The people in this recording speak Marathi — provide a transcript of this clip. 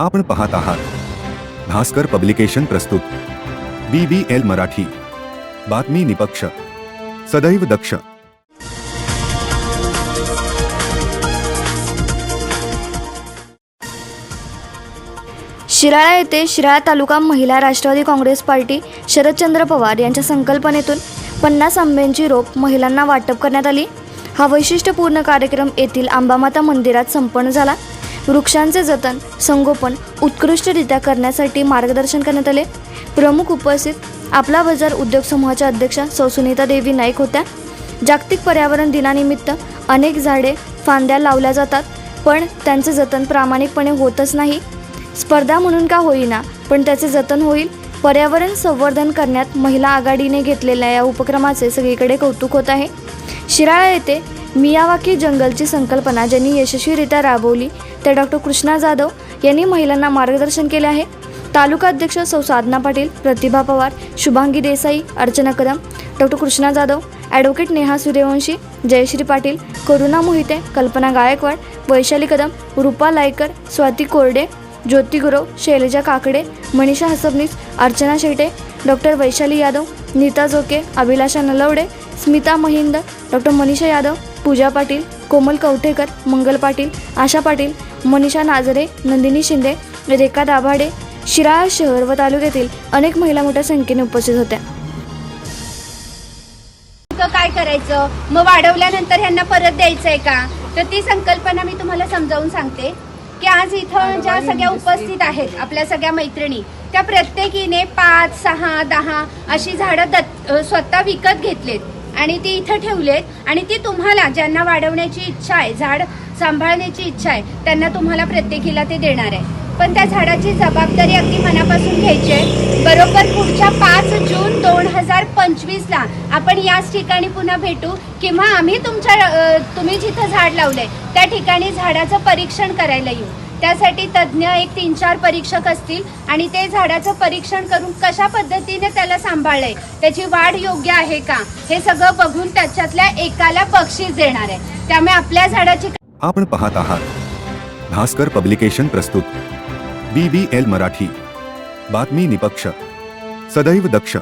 आपण पाहत आहात. भास्कर पब्लिकेशन प्रस्तुत. B B L Marathi. बातमी निपक्ष. सदैव दक्ष. शिराळा येथे शिराळा तालुका महिला राष्ट्रवादी काँग्रेस पार्टी शरदचंद्र पवार यांच्या संकल्पनेतून पन्नास आंब्यांची रोप महिलांना वाटप करण्यात आली. हा वैशिष्ट्यपूर्ण कार्यक्रम येथील आंबामाता मंदिरात संपन्न झाला. वृक्षांचे जतन संगोपन उत्कृष्टरित्या करण्यासाठी मार्गदर्शन करण्यात आले. प्रमुख उपस्थित आपला बाजार उद्योग समूहाच्या अध्यक्षा सौ सुनीता देवी नाईक होत्या. जागतिक पर्यावरण दिनानिमित्त अनेक झाडे फांद्या लावल्या जातात पण त्यांचे जतन प्रामाणिकपणे होतच नाही. स्पर्धा म्हणून का होईना पण त्याचे जतन होईल. पर्यावरण संवर्धन करण्यात महिला आघाडीने घेतलेल्या या उपक्रमाचे सगळीकडे कौतुक होत आहे. शिराळा येथे मियावाकी जंगलची संकल्पना ज्यांनी यशस्वीरित्या राबवली त्या डॉक्टर कृष्णा जाधव यांनी महिलांना मार्गदर्शन केले आहे. तालुका अध्यक्ष सौ Sadhana Patil Pratibha Pawar Shubhangi Desai Archana Kadam doctor Krishna Jadhav advocate Neha Suryavanshi Jayashree Patil Karuna Mohite Kalpana Gaikwad Vaishali Kadam Rupa Laykar Swati Korde Jyoti Gurav Shailaja Kakade Manisha Hasabnis Archana Shete doctor Vaishali Yadav Neeta Joke Abhilasha Nalawade Smita Mahind doctor Manisha Yadav Pooja Patil Komal Kavathekar Mangal Patil Asha Patil Manisha Najare Nandini Shinde Rekha Dabhade Shirala शहर व तालुक्यातील अनेक महिला मोठ्या संख्येने उपस्थित होत्या. नेमकं काय करायचं? मग वाढवल्यानंतर ह्यांना परत द्यायचंय का? तर ती संकल्पना मी तुम्हाला समजावून सांगते की आज इथं ज्या सगळ्या उपस्थित आहेत आपल्या सगळ्या मैत्रिणी त्या प्रत्येकीने पाच सहा दहा अशी झाडं दत् अ, स्वतः विकत घेतलेत. आणि ती इथं ठेवलेत. आणि ती तुम्हाला ज्यांना वाढवण्याची इच्छा आहे झाड सांभाळण्याची इच्छा आहे त्यांना तुम्हाला प्रत्येकीला ते देणार आहे. पण त्या झाडाची जबाबदारी अगदी मनापासून घ्यायची आहे. बरोबर पुढच्या पाच जून दोन हजार पंचवीसला आपण याच ठिकाणी पुन्हा भेटू. किंवा आम्ही तुमच्या तुम्ही जिथं झाड लावलंय त्या ठिकाणी झाडाचं परीक्षण करायला येऊ. त्यासाठी तज्ज्ञ एक तीन चार परीक्षक असतील आणि ते झाडाचं परीक्षण करून कशा पद्धतीने त्याला सांभाळलंय त्याची वाढ योग्य आहे का हे सगळं बघून त्याच्यातल्या एकाला बक्षीस देणार आहे. त्यामुळे आपल्या झाडाची आपण पाहत आहात. भास्कर पब्लिकेशन प्रस्तुत. B B L Marathi. बातमी निपक्ष. सदैव दक्ष.